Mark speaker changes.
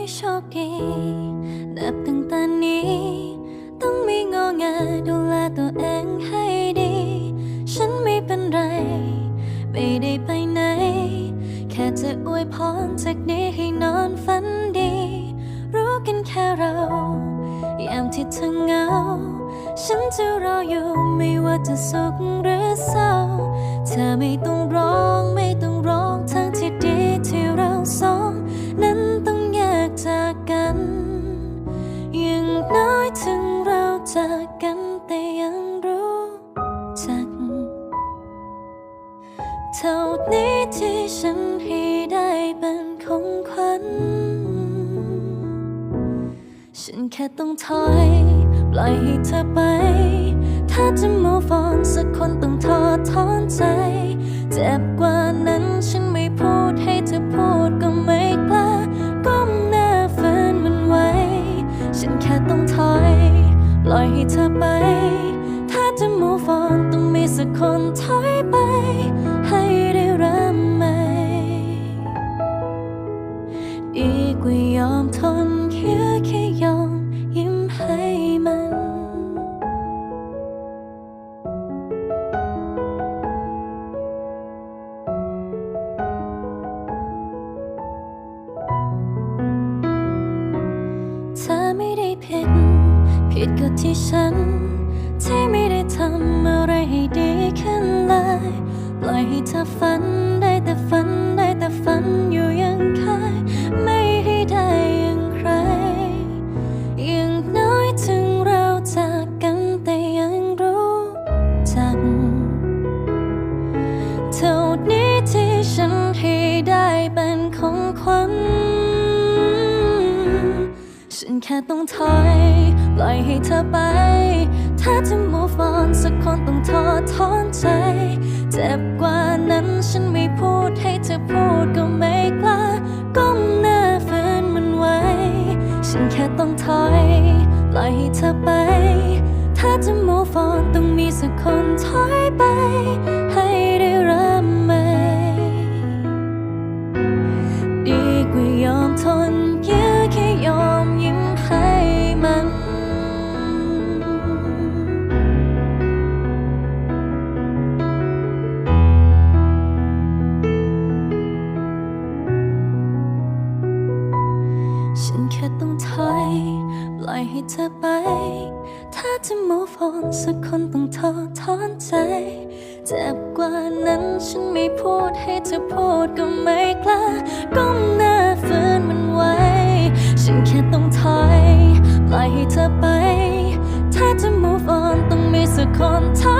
Speaker 1: คดีนับตั้งแต่นี้ ต้องไม่งอแงดูแลตัวเองให้ดี ฉันไม่เป็นไร ไม่ได้ไปไหน แค่จะอวยพรจากนี้ให้นอนฝันดี รู้กันแค่เรา ยามที่เธอเหงา ฉันจะรออยู่ไม่ว่าจะสุขหรือเศร้า เท่านี้ที่ฉันให้ได้เป็นของขวัญ ฉันแค่ต้องถอย ปล่อยให้เธอไป ถ้าจะ move on สักคนต้องทอดถอนใจ เจ็บกว่านั้นฉันไม่พูดให้เธอพูดก็ไม่กล้าก้มหน้าฝืนมันไว้ ฉันแค่ต้องถอย ปล่อยให้เธอไป้จะ move on ต้องมีสักคนถอยไป ให้ได้เริ่มใหม่ดีกว่ายอมทนแค่แค่ยอมยิ้มให้มันเธอไม่ได้ผิด ผิดก็ที่ฉัน ที่ไม่ ทำอะไรให้ดีขึ้นเลย ปล่อยให้เธอฝันได้แต่ฝันได้แต่ฝันอยู่อยังเคยไม่ให้ได้อย่างใคร อย่างน้อยถึงเราจากกันแต่ยังรู้จักเท่านี้ที่ฉันให้ได้เป็นของขวัญฉันแค่ต้องถอย ปล่อยให้เธอไป ถ้าจะ move on สักคนต้องทอดถอนใจ เจ็บกว่านั้นฉันไม่พูดให้เธอพูดก็ไม่กล้า ก้มหน้าฝืนมันไว้ ฉันแค่ต้องถอยปล่อยให้เธอไป ถ้าจะ move on ต้องมีสักคนถอยไปให้ ยให้เธอไป ถ้าจะ move on สักคนต้องทอทอนใจ เจ็บกว่านั้นฉันไม่พูดให้เธอพูดก็ไม่กล้า ก้มหน้าฝืนมันไว้ ฉันแค่ต้องถอย ปล่อยให้เธอไป ถ้าจะ move on ต้องมีสักคนทอ